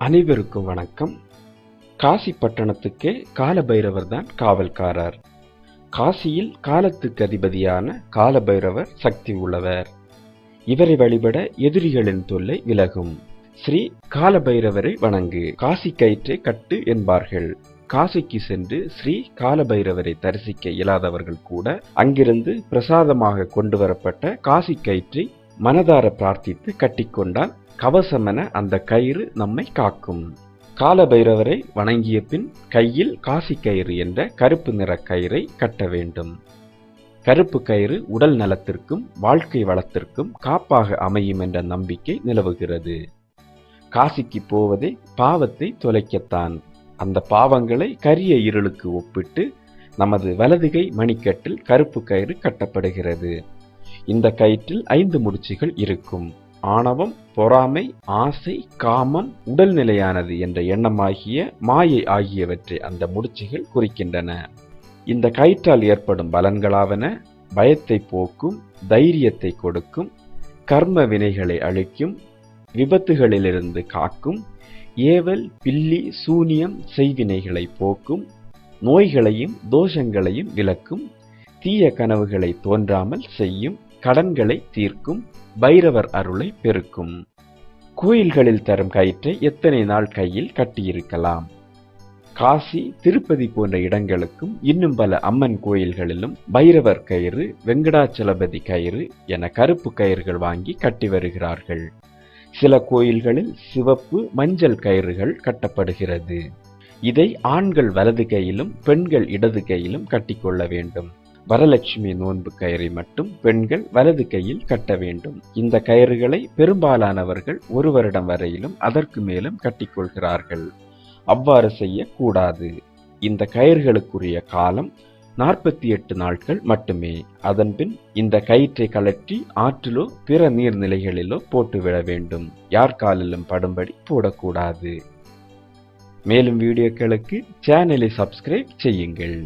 அனைவருக்கும் வணக்கம். காசி பட்டணத்துக்கே காலபைரவர் தான் காவல்காரர். காசியில் காலத்துக்கு அதிபதியான காலபைரவர் சக்தி உள்ளவர். இவரை வழிபட எதிரிகளின் தொல்லை விலகும். ஸ்ரீ காலபைரவரை வணங்கு. காசி கயிற்றை கட்டு என்பார்கள். காசிக்கு சென்று ஸ்ரீ காலபைரவரை தரிசிக்க இயலாதவர்கள் கூட அங்கிருந்து பிரசாதமாக கொண்டு வரப்பட்ட காசி கயிற்றை மனதார பிரார்த்தித்து கட்டிக்கொண்டால் கவசமென அந்த கயிறு நம்மை காக்கும். காலபைரவரை வணங்கிய பின் கையில் காசி கயிறு என்ற கருப்பு நிற கயிறை கட்ட வேண்டும். கருப்பு கயிறு உடல் நலத்திற்கும் வாழ்க்கை வளத்திற்கும் காப்பாக அமையும் என்ற நம்பிக்கை நிலவுகிறது. காசிக்கு போவதே பாவத்தை தொலைக்கத்தான். அந்த பாவங்களை கரிய இருளுக்கு ஒப்பிட்டு நமது வலதுகை மணிக்கட்டில் கருப்பு கயிறு கட்டப்படுகிறது. இந்த கயிற்றில் ஐந்து முடிச்சுகள் இருக்கும். ஆணவம் பொறாமை ஆசை காமம் உடல் நிலையானது என்ற எண்ணமாகிய மாயை ஆகியவற்றை அந்த முடிச்சுகள் குறிக்கின்றன. இந்த கயிற்றால் ஏற்படும் பலன்களாவன பயத்தை போக்கும் தைரியத்தை கொடுக்கும் கர்ம வினைகளை அழிக்கும் விபத்துகளிலிருந்து காக்கும் ஏவல் பில்லி சூனியம் செய்வினைகளை போக்கும் நோய்களையும் தோஷங்களையும் விலக்கும் தீய கனவுகளை தோன்றாமல் செய்யும் கடன்களை தீர்க்கும் பைரவர் அருளை பெருக்கும். கோயில்களில் தரும் கயிற்றை எத்தனை நாள் கையில் கட்டியிருக்கலாம்? காசி திருப்பதி போன்ற இடங்களுக்கும் இன்னும் பல அம்மன் கோயில்களிலும் பைரவர் கயிறு வெங்கடாச்சலபதி கயிறு என கருப்பு கயிறுகள் வாங்கி கட்டி வருகிறார்கள். சில கோயில்களில் சிவப்பு மஞ்சள் கயிறுகள் கட்டப்படுகிறது. இதை ஆண்கள் வலது கையிலும் பெண்கள் இடது கையிலும் கட்டிக்கொள்ள வேண்டும். வரலட்சுமி நோன்பு கயிறை மட்டும் பெண்கள் வலது கையில் கட்ட வேண்டும். இந்த கயிறுகளை பெரும்பாலானவர்கள் ஒரு வருடம் வரையிலும் அதற்கு மேலும் கட்டிக்கொள்கிறார்கள் அவ்வாறு செய்யக்கூடாது. இந்த கயிறுகளுக்குரிய காலம் நாற்பத்தி எட்டு நாட்கள் மட்டுமே. அதன்பின் இந்த கயிற்றை கலற்றி ஆற்றிலோ பிற நீர்நிலைகளிலோ போட்டுவிட வேண்டும். யார் காலிலும் படும்படி போடக்கூடாது. மேலும் வீடியோக்களுக்கு சேனலை சப்ஸ்கிரைப் செய்யுங்கள்.